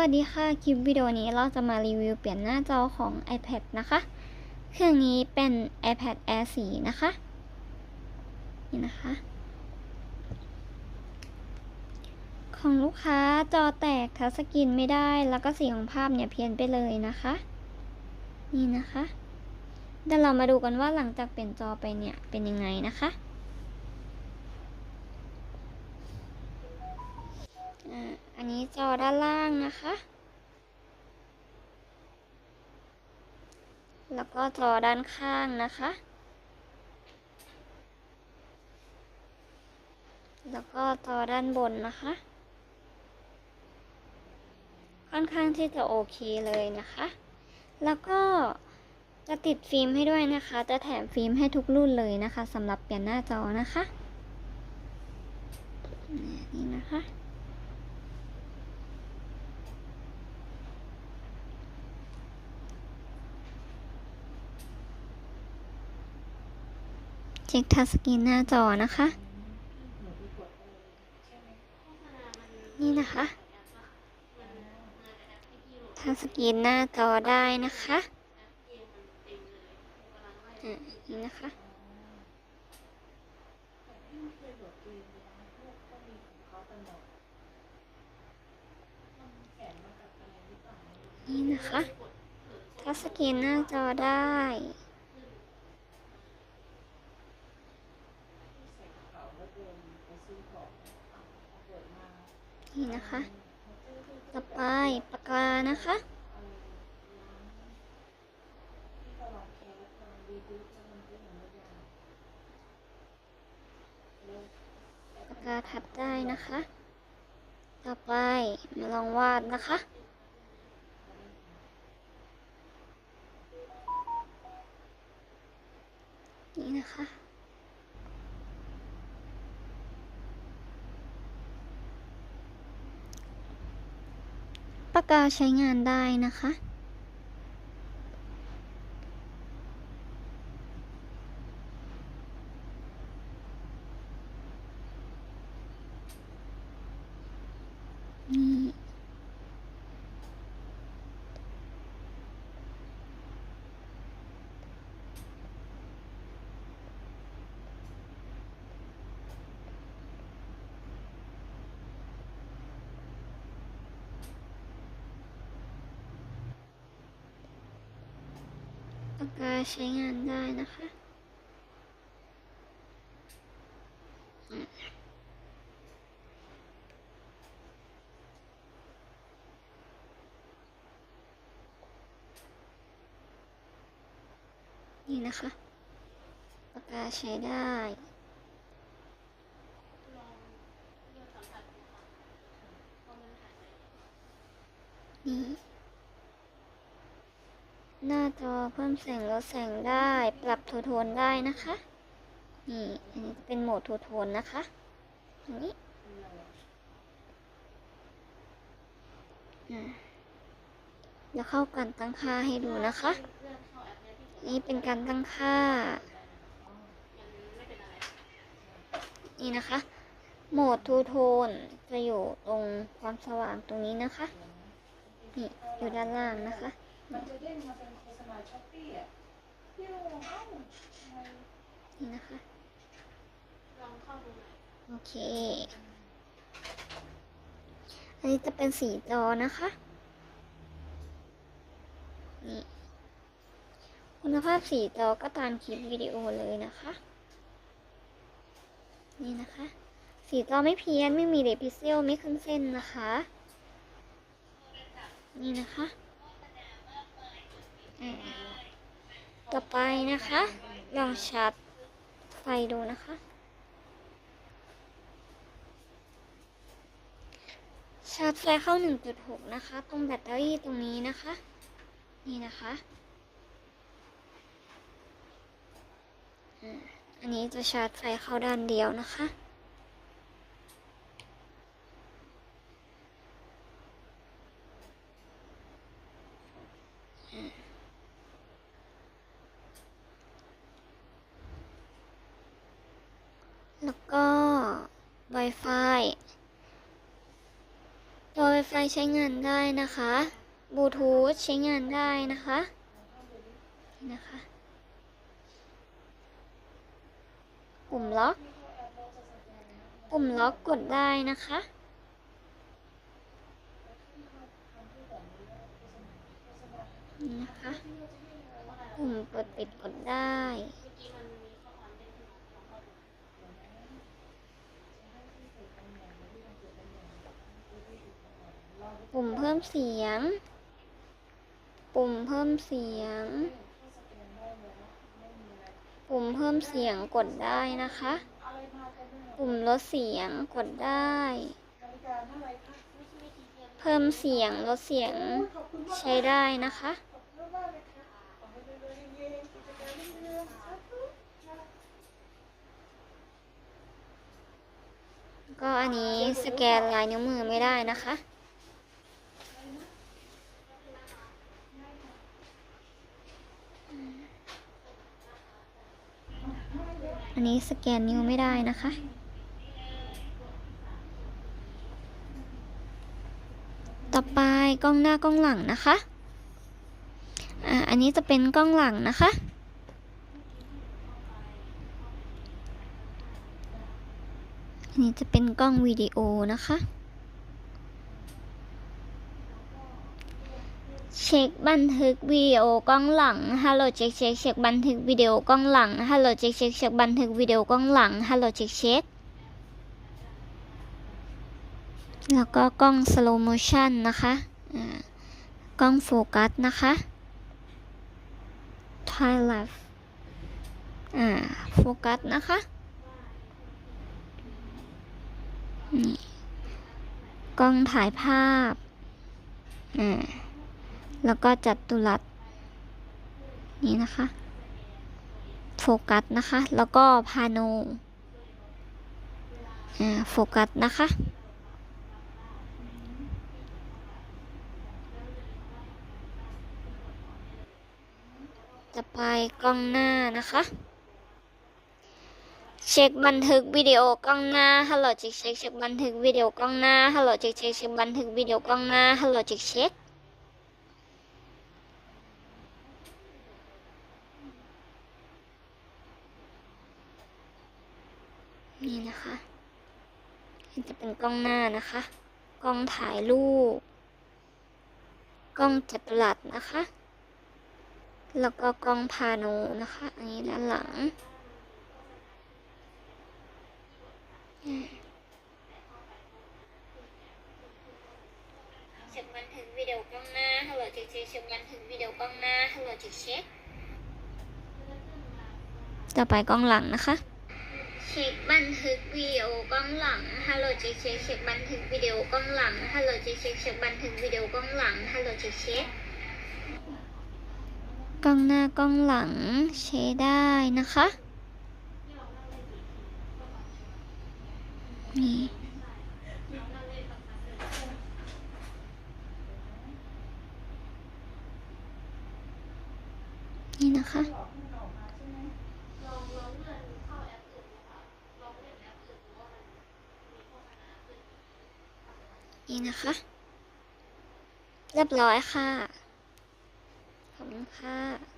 วัสดีค่ะคลิปวิดีโอนี้เราจะมารีวิวเปลี่ยนหน้าจอของ iPad นะคะ เครื่องนี้เป็น iPad Air 4 นะคะ นี่นะคะ ของลูกค้าจอแตกทัชสกรีนไม่ได้ แล้วก็สีของภาพเนี่ยเพี้ยนไปเลยนะคะ นี่นะคะเดี๋ยวเรามาดูกันว่าหลังจากเปลี่ยนจอไปเนี่ยเป็นยังไงนะคะ นนี้จอด้านล่างนะคะ แล้วก็จอด้านข้างนะคะ แล้วก็จอด้านบนนะคะ ค่อนข้างที่จะโอเคเลยนะคะ แล้วก็จะติดฟิล์มให้ด้วยนะคะ จะแถมฟิล์มให้ทุกรุ่นเลยนะคะสำหรับเปลี่ยนหน้าจอนะคะ นี่นะคะ เช็คทัชสกรีนหน้าจอนะคะ นี่นะคะทัชสกรีนหน้าจอได้นะคะอะนี่นะคะนี่นะคะทัชสกรีนหน้าจอได้ นี่นะคะ ต่อไปปากกานะคะ ปากกาทับได้นะคะ ต่อไปมาลองวาดนะคะนี่นะคะ ปากกาใช้งานได้นะคะ นี่ ปากกาใช้งานได้นะคะ นี่นะคะปากกาใช้ได้นี่ หน้าจอเพิ่มแสงลดแสงได้ ปรับทูโทนได้นะคะ นี่อันนี้เป็นโหมดทูโทนนะคะอันนี้อ่าแล้วเข้าการตั้งค่าให้ดูนะคะ นี่เป็นการตั้งค่า นี่นะคะ โหมดทูโทนจะอยู่ตรงความสว่างตรงนี้นะคะ นี่อยู่ด้านล่างนะคะ มันจะเด้งมาเป็นโฆษณาช้อปปี้อะพี่งงเอ้าทำไมนี่นะคะโอเค อันนี้จะเป็นสีจอนะคะ นี่ คุณภาพสีจอก็ตามคลิปวิดีโอเลยนะคะ นี่นะคะ สีจอไม่เพี้ยนไม่มีเดพิเซลไม่ขึ้นเส้นนะคะ นี่นะคะ ต่อไปนะคะ ลองชาร์จไฟดูนะคะ ชาร์จไฟเข้า 1.6 นะคะ ตรงแบตเตอรี่ตรงนี้นะคะ นี่นะคะ อันนี้จะชาร์จไฟเข้าด้านเดียวนะคะอ่าแล้วก็ Wi-Fi ใช้งานได้นะคะบลูทูธใช้งานได้นะคะนะคะปุ่มล็อกปุ่มล็อกกดได้นะคะนี่นะคะปุ่มเปิดปิดกดได้ ปุ่มเพิ่มเสียง ปุ่มเพิ่มเสียง ปุ่มเพิ่มเสียงกดได้นะคะ ปุ่มลดเสียงกดได้ เพิ่มเสียงลดเสียงใช้ได้นะคะก็อันนี้สแกนลายนิ้วมือไม่ได้นะคะ อันนี้สแกนนิ้วไม่ได้นะคะ ต่อไปกล้องหน้ากล้องหลังนะคะอ่าอันนี้จะเป็นกล้องหลังนะคะอันนี้จะเป็นกล้องวิดีโอนะคะ ช็คบันทึกวิดีโอกล้องหลัง ฮัลโหลเช็คเช็คเช็คบันทึกวิดีโอกล้องหลัง ฮัลโหลเช็คเช็คเช็คบันทึกวิดีโอกล้องหลัง ฮัลโหลเช็คเช็ค แล้วก็กล้อง slow motion นะคะกล้องโฟกัสนะคะ time lapse อ่า โฟกัสนะคะ นี่ กล้องถ่ายภาพ อ่า แล้วก็จัดตุรัสนี่นะคะ โฟกัสนะคะ แล้วก็พาโนอ่าโฟกัสนะคะจะไปกล้องหน้านะคะ เช็คบันทึกวิดีโอกล้องหน้าฮัลโหลเช็คเช็คเช็คบันทึกวิดีโอกล้องหน้าฮัลโหลเช็คเช็คเช็คบันทึกวิดีโอกล้องหน้าฮัลโหลเช็คเช็ค นี่นะคะนี่จะเป็นกล้องหน้านะคะ กล้องถ่ายรูป กล้องจัตุรัสนะคะ แล้วก็กล้องพาโนนะคะ อันนี้ด้านหลัง เช็คบันทึกวิดีโอกล้องหน้าฮัลโหลเช็คเช็คเช็คบันทึกวิดีโอกล้องหน้าฮัลโหลเช็คเช็คต่อไปกล้องหลังนะคะ เช็คบันทึกวิดีโอกล้องหลัง ฮัลโหลเช็คเช็คเช็คบันทึกวิดีโอกล้องหลัง ฮัลโหลเช็คเช็คเช็คบันทึกวิดีโอกล้องหลัง ฮัลโหลเช็คเช็คกล้องหน้ากล้องหลังใช้ได้นะคะ นี่นี่นะคะ นี่นะคะ เรียบร้อยค่ะ ขอบคุณค่ะ